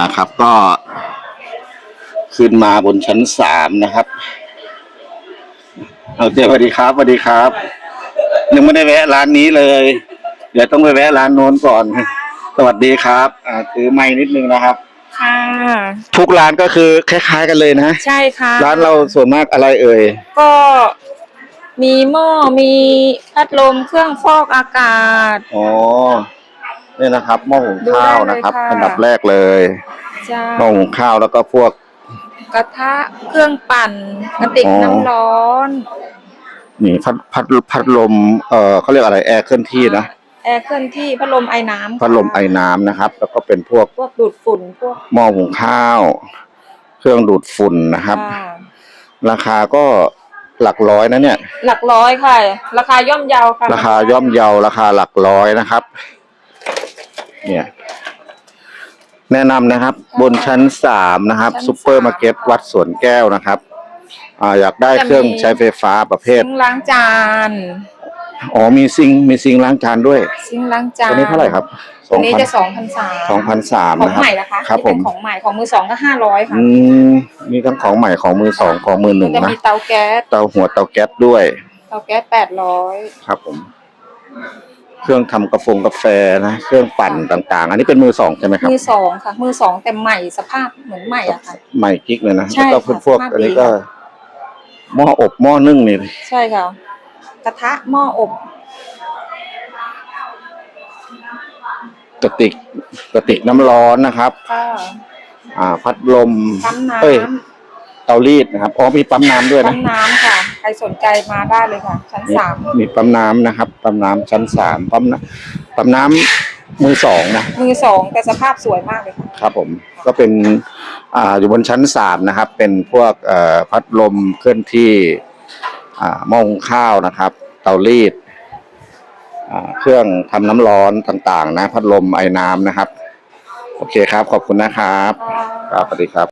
นะครับ ก็ขึ้นมาบนชั้นสามนะครับ เอาเจ้สวัสดีครับสวัสดีครับ ยังไม่ได้แวะร้านนี้เลย เดี๋ยวต้องไปแวะร้านโน้นก่อน สวัสดีครับอ่าถือไม้นิดนึงนะครับ ค่ะ ทุกร้านก็คือคล้าย ๆ กันเลยนะใช่ค่ะ ร้านเราส่วนมากอะไรเอ่ย ก็มีหม้อมีพัดลมเครื่องฟอกอากาศ อ๋อ เนี่ยนะครับหม้อหุงข้าวนะครับดูได้เลยค่ะ อันดับแรกเลยจ้าหม้อหุงข้าวแล้วก็พวก กระทะเครื่องปั่นกระติกอ๋อ น้ำร้อนนี่พัดพัดพัดลมเอ่อเขาเรียกอะไรแอร์เคลื่อนที่นะแอร์เคลื่อนที่พัดลมไอ้น้ำพัดลมไอน้ำนะครับ แล้วก็เป็นพวกพวกดูดฝุ่นพวกหม้อหุงข้าว เครื่องดูดฝุ่นนะครับค่ะราคาก็หลักร้อยนะเนี่ย หลักร้อยค่ะ ราคาย่อมเยาค่ะราคาย่อมเยาราคาหลักร้อยนะครับ เนี่ย แนะนำนะครับ บนชั้นสามนะครับซูเปอร์มาร์เก็ตวัดสวนแก้วนะครับอ่าอยากได้เครื่องใช้ไฟฟ้าประเภท ซิงค์ล้างจานอ๋อมีซิงค์มีซิงค์ล้างจานด้วยซิงค์ล้างจานตัวนี้เท่าไหร่ครับตัวนี้จะสองพันสามสองพันสามของนะครับ ใหม่นะคะครับผนี่ม เป็นของใหม่ของมือสองก็ห้าร้อยค่ะอืมมีทั้งของใหม่ของมือสองของมือหนึ่งจะนะมีเตาแก๊สเตาหัวเตาแก๊สด้วยเตาแก๊สแปดร้อยครับผม เครื่องทำกาแฟกาแฟนะเครื่องปั่นต่าง ๆ อันนี้เป็นมือสองใช่ไหมครับมือสองค่ะ มือสองแต่ใหม่สภาพเหมือนใหม่อะค่ะ ใหม่กิ๊กเลยนะใช่แล้วก็ค่ะพวกสภาพอันนี้ดีก็ค่ะหม้ออบหม้อนึ่งนี่ใช่ค่ะ กระทะหม้ออบกระติกกระติกน้ำร้อนนะครับค่ะอ่า พัดลม ปั๊มน้เอ้ย เตารีดนะครับอ๋อมีปั๊มน้ำด้วยำปั๊นะมน้ำค่ะใค รสนใจมาได้เลยค่ะ ชั้นมีสามมีปั๊มน้ำนะครับปั๊มน้ำชั้นสามปั๊มน้ำปั๊มน้ำมือสองนะมือสองแต่สภาพสวยมากเลยค่ะ ครับผมก็เป็นอ่าอยู่บนชั้นสามนะครับ เป็นพวกเอ่อพัดลมเคลื่อนที่อ่าหม้อหุงข้าวนะครับ เตารีดอ่าเครื่องทำน้ำร้อนต่างๆ นะ พัดลมไอ้น้ำนะครับ โอเคครับ ขอบคุณนะครับ ครับสวัสดีครับ